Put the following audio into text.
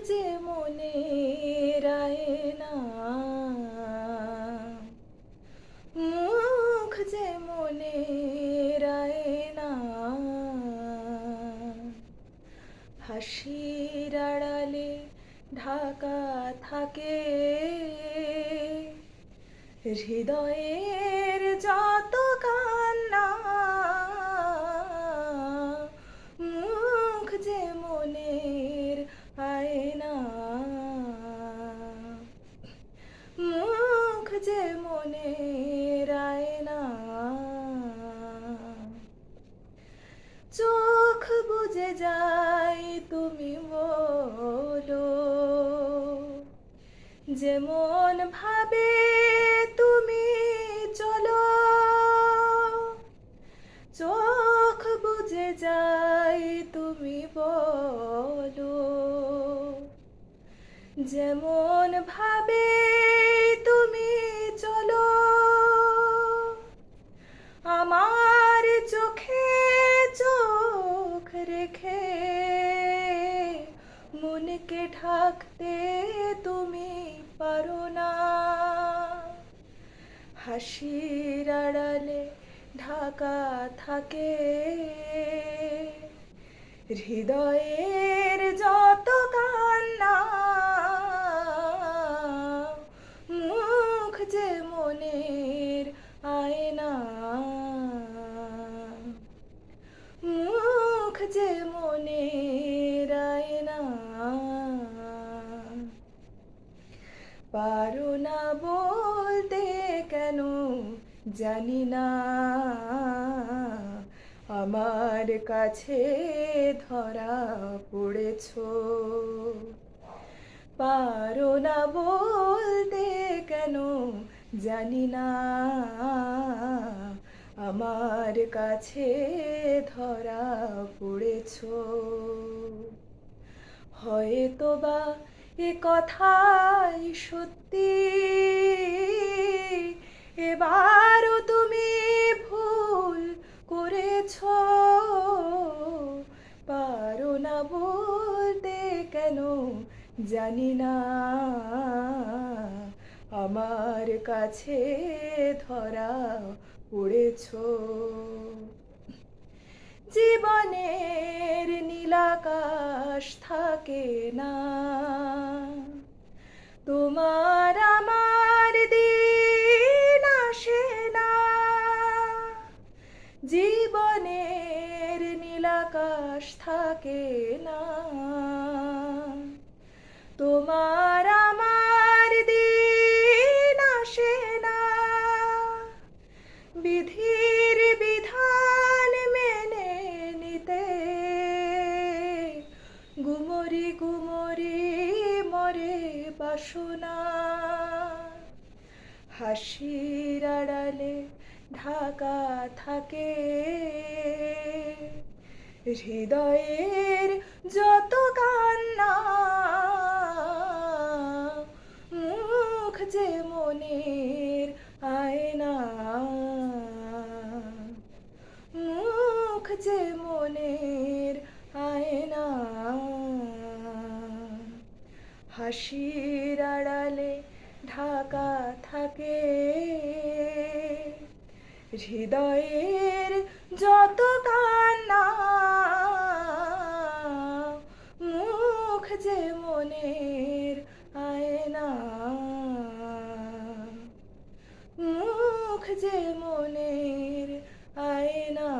যে মনে রায় না মুখ যে মনে রায় না হাসির আড়ালে ঢাকা থাকে হৃদয়ের যেমন ভাবে তুমি চলো, চোখ বুঝে যাই তুমি বলো। যেমন ভাবে তুমি চলো, আমার চোখে চোখ রেখে মনকে ঢাকতে না হাসির আড়ালে ঢাকা থাকে। হৃদয়ের যত কান্না, মুখ যে মনের আয়না, মুখ যে মনের আয়না পারো না বলতে কেন জানি না। আমার কাছে ধরা পড়েছ। পারো না বলতে কেন জানি না। আমার কাছে ধরা পড়েছ। হয়তো বা এ কথাই সত্যি। এবারও তুমি ভুল করেছ। পারো না বলতে কেন জানি না। আমার কাছে ধরা পড়েছ। জীবনের নীলাকাশ থাকে না। জীবনের নীলাকাশ থাকে না। তোমার আমার দিন আসে না। বিধির বিধান মেনে নিতে গুমরি গুমরি মরে বাসনা। হাসির আড়ালে ঢাকা থাকে। হৃদয়ের যত কান্না, মুখ যে মনের আয়না, মুখ যে মনের আয়না, হাসির আড়ালে ঢাকা থাকে। হৃদয়ের যত কান্না মুখ যে মনের আয়না মুখ যে মনের আয়না।